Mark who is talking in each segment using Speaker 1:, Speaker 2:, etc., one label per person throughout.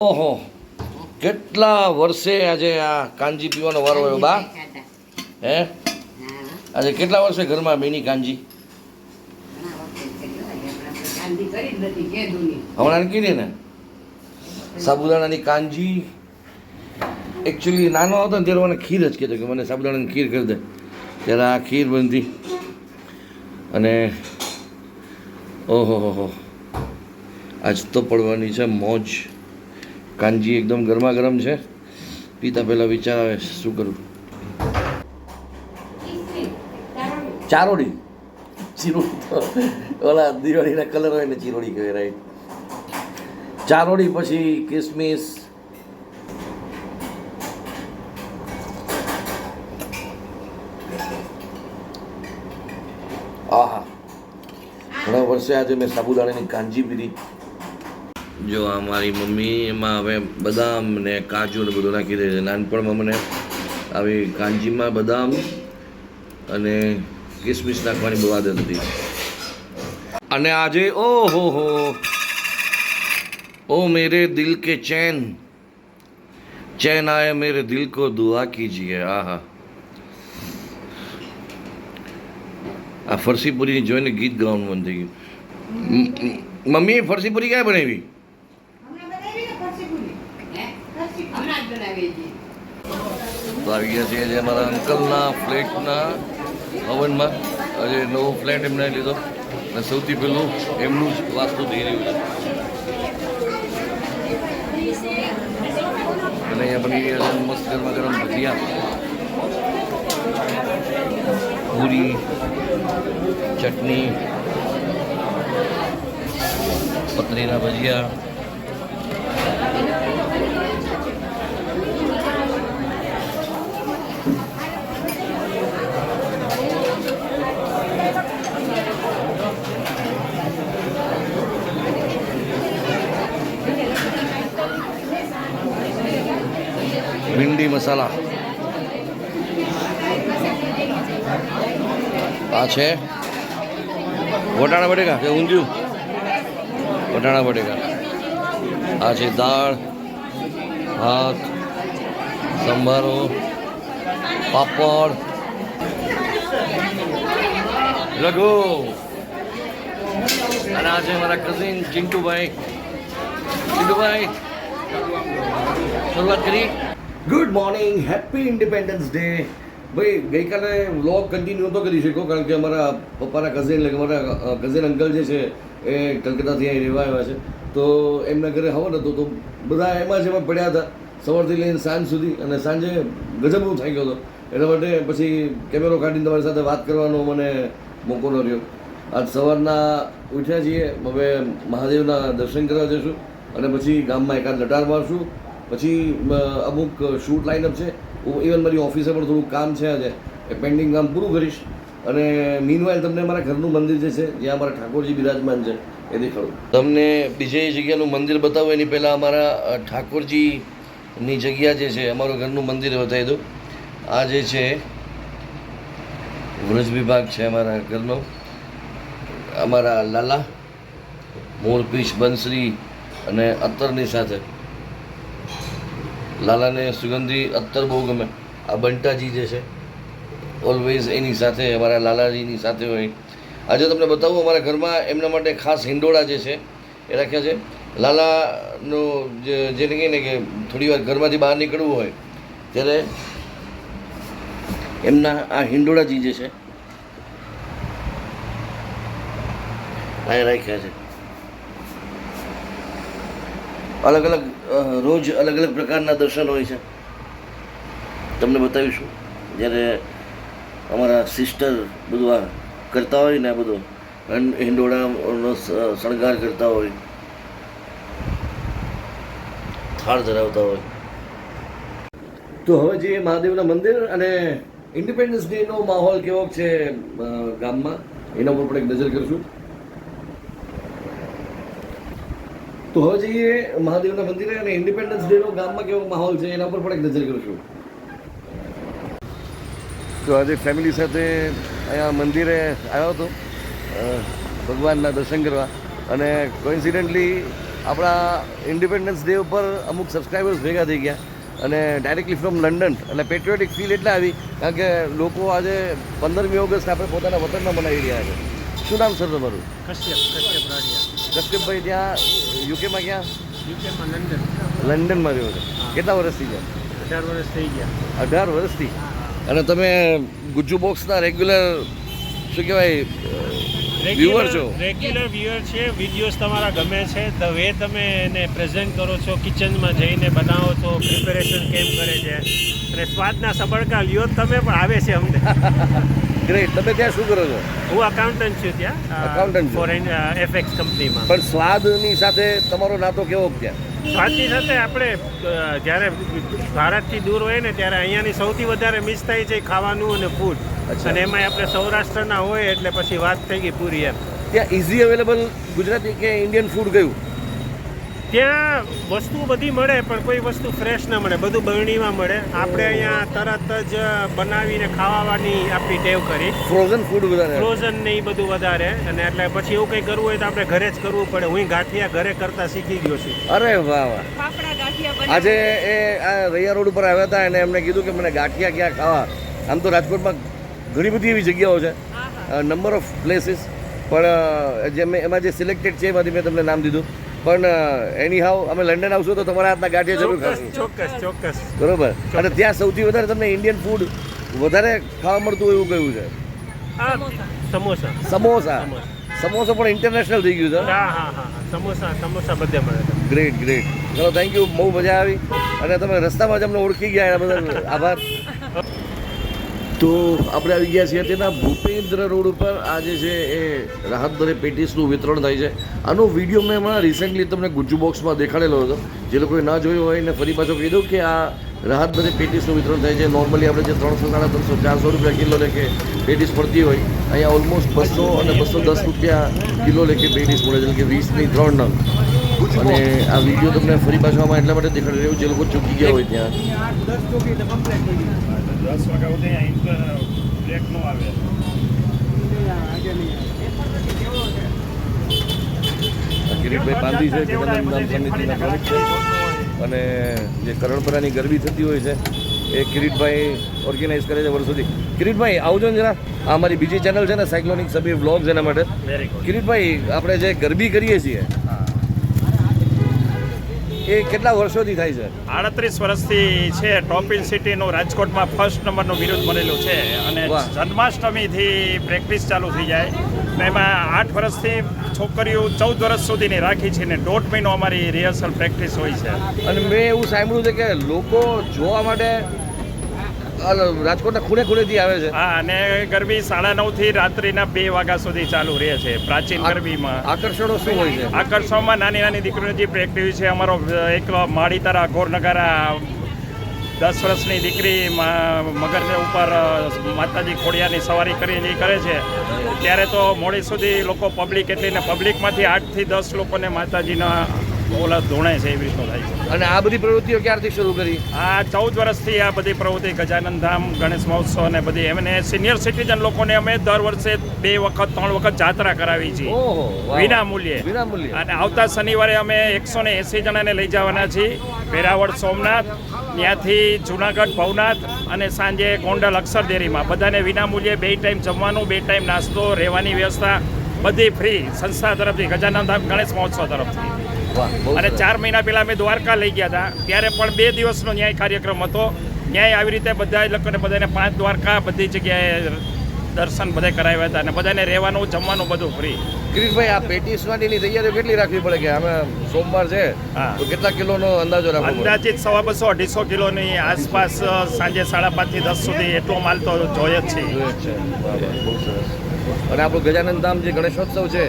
Speaker 1: ઓહો. કેટલા વર્ષે આજે આ કાંજી પીવાનો વારો આવ્યો બા? હે? આજે કેટલા વર્ષે ઘરમાં બેની કાંજી હમણાં કીધી ને? સાબુદાણાની કાંજી એકચ્યુઅલી નાનો હતો ને ત્યારે મને ખીર જ કહેતો કે મને સાબુદાણાની ખીર કરી દે. ત્યારે આ ખીર બનતી. અને ઓહો હો હો. આજ તો પડવાની છે મોજ. કાંજી એકદમ ગરમા ગરમ છે. પીતા પહેલાં વિચાર આવે, શું કરું? ચારોડી. ચીરોડી તો ઓલા દિવાળીના કલર હોય ને ચીરોડી કહેવાય રાઈટ ચારોડી પછી કિસમિસ. આહા. ઘણા વર્ષે આજે મેં સાબુદાણાની કાંજી પીધી. જો આ મારી મમ્મી, એમાં હવે બદામ ને કાજુ ને બધું નાખી દે નાનપણમાં મને આવી કાંજીમાં બદામ અને કિસમિસ નાખવાની બહુ આદત હતી. અને આજે ઓ હો. હો ઓ મેરે દિલ કે ચેન. ચેન આય મેરે દિલ કો દુઆ કીજીએ. આહા. આ ફરસીપુરી જોઈને ગીત ગાવાનું મન થઈ ગયું. મમ્મીએ ફરસીપુરી ક્યાં બનાવી? તો આવી ગયા છીએ જે અમારા અંકલના ફ્લેટના હવનમાં. આજે નવો ફ્લેટ એમને લીધો. અને સૌથી પહેલું એમનું જ વાસ્તુ થઈ રહ્યું છે. અને અહીંયા બની મસ્ત ગરમા ગરમ ભજીયા. પૂરી, ચટણી પતરીના ભજીયા ભીંડી મસાલા. આ છે. વટાણા બટેકા કે ઊંધિયું? વટાણા બટેકા. આ છે દાળ, ભાત, સંભારો, પાપડ રઘુ અને આ છે મારા કઝિન ચિંટુભાઈ. ચિંટુભાઈ, શરૂઆત કરી. Good morning happy independence day ભાઈ, ગઈકાલે વ્લોગ કન્ટિન્યુ નહોતો કરી શક્યો, કારણ કે અમારા પપ્પાના કઝિન એટલે કે મારા કઝિન અંકલ જે છે, એ કલકત્તાથી અહીં રહેવા આવ્યા છે. તો એમના ઘરે હવન હતો, તો બધા એમાં જ એમાં પડ્યા હતા. સવારથી લઈને સાંજ સુધી, અને સાંજે ગજબ એવું થઈ ગયો હતો. એટલા માટે પછી કેમેરો કાઢીને તમારી સાથે વાત કરવાનો મને મોકો ન રહ્યો. આજ સવારના ઉઠ્યા છીએ, હવે મહાદેવના દર્શન કરવા જઈશું, અને પછી ગામમાં એકાદ લટાર મારશું પછી અમુક શૂટ લાઇનઅપ છે ઇવન મારી ઓફિસે પણ થોડું કામ છે આજે, એ પેન્ડિંગ કામ પૂરું કરીશ. અને મીનવાઇલ તમને મારા ઘરનું મંદિર જે છે, જ્યાં અમારા ઠાકોરજી બિરાજમાન છે, એ દેખાડું. તમને બીજે જગ્યાનું મંદિર બતાવું, એની પહેલાં અમારા ઠાકોરજીની જગ્યા જે છે, અમારું ઘરનું મંદિર બતાવી દઉં. આ જે છે વ્રજ વિભાગ છે અમારા ઘરનો. અમારા લાલા મોરપીશ બંસરી અને અત્તરની સાથે. લાલાને સુગંધી અત્તર બહુ ગમે. આ બંટાજી જે છે ઓલવેઝ એની સાથે, અમારા લાલાજીની સાથે હોય. આજે તમને બતાવું, અમારા ઘરમાં એમના માટે ખાસ હિંડોળા જે છે, એ રાખ્યા છે. લાલાનો જેને કહીએ ને કે થોડી વાર ઘરમાંથી બહાર નીકળવું હોય, ત્યારે એમના આ હિંડોળાજી જે છે, આ રાખ્યા છે. અલગ અલગ રોજ અલગ અલગ પ્રકારના દર્શન હોય છે. તમને બતાવીશું. જ્યારે અમારા સિસ્ટર બધું આ કરતા હોય ને આ બધું હિંડોળાનો શણગાર કરતા હોય, થાળ ધરાવતા હોય. તો હવે જે મહાદેવના મંદિર અને ઇન્ડિપેન્ડન્સ ડેનો માહોલ કેવો છે ગામમાં? એના ઉપર પણ એક નજર કરશું. તો હવે જઈએ મહાદેવના મંદિરે અને ઇન્ડિપેન્ડન્સ ડેનો ગામમાં કેવો માહોલ છે એના પર પણ એક નજર કરશું. તો આજે ફેમિલી સાથે અહીંયા મંદિરે આવ્યો હતો. ભગવાનના દર્શન કરવા. અને કોઇન્સિડન્ટલી આપણા ઇન્ડિપેન્ડન્સ ડે ઉપર અમુક સબસ્ક્રાઈબર્સ ભેગા થઈ ગયા. અને ડાયરેક્ટલી ફ્રોમ લંડન એટલે પેટ્રિયોટિક ફીલ એટલે આવી. કારણ કે લોકો આજે પંદરમી ઓગસ્ટ આપણે પોતાના વતનમાં મનાવી રહ્યા છે. શું નામ સર તમારું?
Speaker 2: કશ્યપ કશ્યપ રાડિયા
Speaker 1: કશ્યપભાઈ ત્યાં યુકેમાં ક્યાં?
Speaker 2: યુકેમાં લંડન.
Speaker 1: લંડનમાં રહ્યો છે કેટલા વર્ષથી ગયા?
Speaker 2: અઢાર વર્ષ થઈ ગયા.
Speaker 1: અઢાર વર્ષથી. અને તમે ગુજ્જુ બોક્સના રેગ્યુલર શું કહેવાય વ્યુઅર છો?
Speaker 2: રેગ્યુલર વ્યુઅર છે. વિડીયોઝ તમારા ગમે છે. ધ વે તમે એને પ્રેઝન્ટ કરો છો કિચનમાં જઈને બનાવો છો પ્રિપેરેશન કેમ કરે છે. અને સ્વાદના સબળકા લ્યો તમે પણ આવે છે અમને.
Speaker 1: ગ્રેટ તમે ત્યાં શું કરો છો?
Speaker 2: હું અકાઉન્ટન્ટ છું ત્યાં.
Speaker 1: અકાઉન્ટન્ટ
Speaker 2: ફોરેન એફએક્સ કંપનીમાં
Speaker 1: પણ સ્વાદની સાથે તમારો નાતો કેવો ત્યાં?
Speaker 2: સ્વાદની સાથે આપણે જ્યારે ભારતથી દૂર હોય ને ત્યારે અહીંયાની સૌથી વધારે મિસ થાય છે ખાવાનું અને ફૂડ. અને એમાં આપણે સૌરાષ્ટ્રના હોય એટલે પછી વાત થઈ ગઈ પૂરી એમ.
Speaker 1: ત્યાં ઇઝી અવેલેબલ ગુજરાતી કે ઇન્ડિયન ફૂડ કયું?
Speaker 2: ત્યાં વસ્તુ બધી મળે પણ કોઈ વસ્તુ ફ્રેશ ના મળે. બધું બરણીમાં મળે. આપણે અહીંયા તરત જ બનાવીને ખાવાની આપણી ટેવ કરી.
Speaker 1: ફ્રોઝન ફૂડ વધારે.
Speaker 2: ફ્રોઝન ને એ બધું વધારે. અને એટલે પછી એવું કંઈ કરવું હોય તો આપણે ઘરે જ કરવું પડે. હું ગાંઠિયા ઘરે કરતા શીખી ગયો છું.
Speaker 1: અરે વાહ વાહ. આજે એ આ રૈયા રોડ ઉપર આવ્યા હતા અને એમને કીધું કે મને ગાંઠિયા ક્યાં ખાવા. આમ તો રાજકોટમાં ઘણી બધી એવી જગ્યાઓ છે. નંબર ઓફ પ્લેસીસ પણ જે મેં એમાં જે સિલેક્ટેડ છે એમાંથી મેં તમને નામ દીધું. પણ એની હાવ અમે લંડન આવશું તો તમારા હાથના ગાંઠિયા જરૂર
Speaker 2: ચોક્કસ
Speaker 1: ખાશું.
Speaker 2: ચોક્કસ ચોક્કસ.
Speaker 1: બરોબર? અને ત્યાં સૌથી વધારે તમને ઇન્ડિયન ફૂડ વધારે ખાવા મળતું હોય એવું કયું છે?
Speaker 2: હા સમોસા.
Speaker 1: સમોસા.
Speaker 2: સમોસા.
Speaker 1: પણ ઇન્ટરનેશનલ થઈ ગયું છે?
Speaker 2: હા હા હા હા. સમોસા સમોસા બધે મળે છે
Speaker 1: ગ્રેટ ગ્રેટ ચલો થેન્ક યુ બહુ મજા આવી. અને તમે રસ્તામાં જ અમને ઓળખી ગયા એના બદલ આભાર. તો આપણે આવી ગયા છીએ તેના ભૂપેન્દ્ર રોડ ઉપર. આજે છે એ રાહત દરે પેટીસનું વિતરણ થાય છે. આનો વીડિયો મેં હમણાં રિસેન્ટલી તમને ગુજ્જુ બોક્સમાં દેખાડેલો હતો. જે લોકોએ ના જોયો હોય એને ફરી પાછો કહી દઉં કે આ રાહત દરે પેટીસનું વિતરણ થાય છે. નોર્મલી આપણે જે ત્રણસો સાડા ત્રણસો, ચારસો રૂપિયા કિલો લેખે પેટીસ પડતી હોય, અહીંયા ઓલમોસ્ટ બસો અને બસો દસ રૂપિયા કિલો લેખે પેટીસ પડે છે. એટલે કે વીસની ત્રણ નંગ. અને આ વીડિયો તમને ફરી પાછો એટલા માટે દેખાડી રહ્યું જે લોકો ચૂકી ગયા હોય ત્યાં.
Speaker 3: દસ વાગ્યા સુધી અહીંયા બ્રેક નો આવે.
Speaker 1: કિરીટભાઈ પાંધી છે ગજાનંદ નામ સમિતિના પ્રમુખ અને જે કરણપરાની ગરબી થતી હોય છે એ કિરીટભાઈ ઓર્ગેનાઇઝ કરે છે વર્ષોથી. કિરીટભાઈ આવજો ને જરા. આ અમારી બીજી ચેનલ છે ને સાયક્લોનિક સબીર વ્લોગ્સ એના માટે. કિરીટભાઈ આપણે જે ગરબી કરીએ છીએ એ કેટલા વર્ષોથી થાય છે?
Speaker 3: આડત્રીસ વર્ષથી છે. ટોપિન સિટીનું રાજકોટમાં ફર્સ્ટ નંબરનું વિરુદ્ધ મળેલું છે અને જન્માષ્ટમીથી પ્રેક્ટિસ ચાલુ થઈ જાય. એમાં આઠ વર્ષથી છોકરીઓ ચૌદ વર્ષ સુધીની રાખી છે ને દોઢ મહિનો અમારી રિહર્સલ પ્રેક્ટિસ હોય છે.
Speaker 1: અને મેં એવું સાંભળ્યું છે કે લોકો જોવા માટે રાજકોટના ખૂણે ખૂણેથી આવે છે.
Speaker 3: હા અને ગરબી સાડા નવથી રાત્રિના બે વાગ્યા સુધી ચાલુ રહે છે. પ્રાચીન ગરબીમાં
Speaker 1: આકર્ષણો શું હોય છે?
Speaker 3: આકર્ષણમાં નાની નાની દીકરીઓની જે પ્રેક્ટિવ છે અમારો એક માળી તારા ઘોરનગારા દસ વર્ષની દીકરી મગરને મગર ઉપર માતાજી ખોડિયાની સવારી કરીને એ કરે છે. ત્યારે તો મોડી સુધી લોકો પબ્લિક એટલી ને પબ્લિકમાંથી આઠથી દસ લોકોને માતાજીના ઓલા ધોણે છે એવી રીતનું થાય છે.
Speaker 1: અને આ બધી પ્રવૃત્તિઓ ક્યારથી શરૂ કરી?
Speaker 3: આ ચૌદ વર્ષથી આ બધી પ્રવૃત્તિ ગજાનંદ ધામ ગણેશ મહોત્સવ અને બધી એમને સિનિયર સિટીઝન લોકોને અમે દર વર્ષે બે વખત ત્રણ વખત જાત્રા કરાવી છીએ. વિના મૂલ્યે
Speaker 1: વિના મૂલ્યે
Speaker 3: અને આવતા શનિવારે અમે એકસો ને એસી જણાને લઈ જવાના છીએ. વેરાવળ સોમનાથ ત્યાંથી જુનાગઢ ભવનાથ અને સાંજે ગોંડલ અક્ષરદેરીમાં બધાને વિના મૂલ્યે બે ટાઈમ જમવાનું બે ટાઈમ નાસ્તો રહેવાની વ્યવસ્થા બધી ફ્રી સંસ્થા તરફથી ગજાનંદ ધામ ગણેશ મહોત્સવ તરફથી. અને ચાર મહિના પહેલા અમે દ્વારકા લઈ ગયા હતા. ત્યારે પણ બે દિવસનો ન્યાય કાર્યક્રમ હતો. ન્યાય આવી રીતે બધા લોકોને બધાને પાંચ દ્વારકા બધી જગ્યાએ દર્શન બધા કરાવ્યા હતા અને બધાને રહેવાનું જમવાનું બધું ફ્રી
Speaker 1: કિરીટભાઈ આ પેટી માટેની તૈયારીઓ કેટલી રાખવી પડે કે અમે સોમવાર છે. તો કેટલા કિલોનો અંદાજો રાખવો
Speaker 3: અંદાજિત સવા બસો અઢીસો કિલોની આસપાસ સાંજે સાડા પાંચથી દસ સુધી એટલો માલ તો જોઈએ જ છે.
Speaker 1: અને આપણું ગજાનંદ ધામ જે ગણેશોત્સવ છે.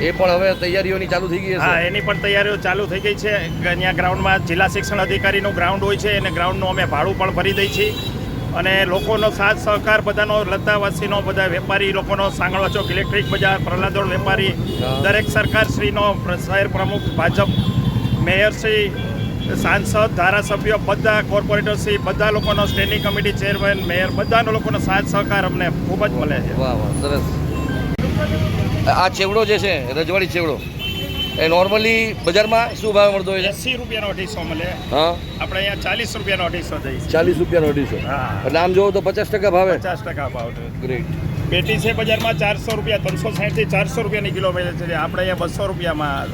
Speaker 1: એ પણ હવે તૈયારીઓની ચાલુ થઈ ગઈ
Speaker 3: હા એની પણ તૈયારીઓ ચાલુ થઈ ગઈ છે. અહીંયા ગ્રાઉન્ડમાં જિલ્લા શિક્ષણ અધિકારીનું ગ્રાઉન્ડ હોય છે અને ગ્રાઉન્ડનું અમે ભાડું પણ ભરી દઈ છીએ. અને લોકોનો સાથ સહકાર બધાનો લતાવાસીનો બધા વેપારી લોકોનો સાંગળવા ચોક ઇલેક્ટ્રિક બજાર પ્રહલાદોળ વેપારી દરેક સરકારશ્રીનો શહેર પ્રમુખ ભાજપ મેયરશ્રી સાંસદ ધારાસભ્યો બધા કોર્પોરેટરશ્રી બધા લોકોનો સ્ટેન્ડિંગ કમિટી ચેરમેન મેયર બધાનો લોકોનો સાથ સહકાર અમને ખૂબ જ મળે છે.
Speaker 1: વાહ વાહ સરસ. આ ચેવડો જે છે રજવાડી ચેવડો એ નોર્મલી બજારમાં શું ભાવ મળતો હોય છે?
Speaker 3: એસી રૂપિયાનો અઢીસો મળે.
Speaker 1: હા?
Speaker 3: આપણે અહીંયા ચાલીસ રૂપિયાનો અઢીસો દઈશ
Speaker 1: ચાલીસ રૂપિયાનો અઢીસો?
Speaker 3: હા.
Speaker 1: એટલે આમ જોવો તો પચાસ ટકા ભાવે?
Speaker 3: પચાસ ટકા ભાવ
Speaker 1: ગ્રેટ
Speaker 3: પેટી છે બજારમાં ચારસો રૂપિયા ત્રણસો સાઠથી ચારસો રૂપિયાની કિલો મળે છે. આપણે અહીંયા બસો રૂપિયામાં